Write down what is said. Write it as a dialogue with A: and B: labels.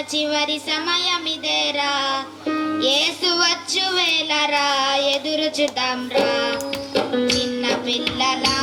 A: చివరి సమయమిదేరా? ఏసు వచ్చు వేలరా? ఎదురు చూద్దాంరా. చిన్న పిల్లల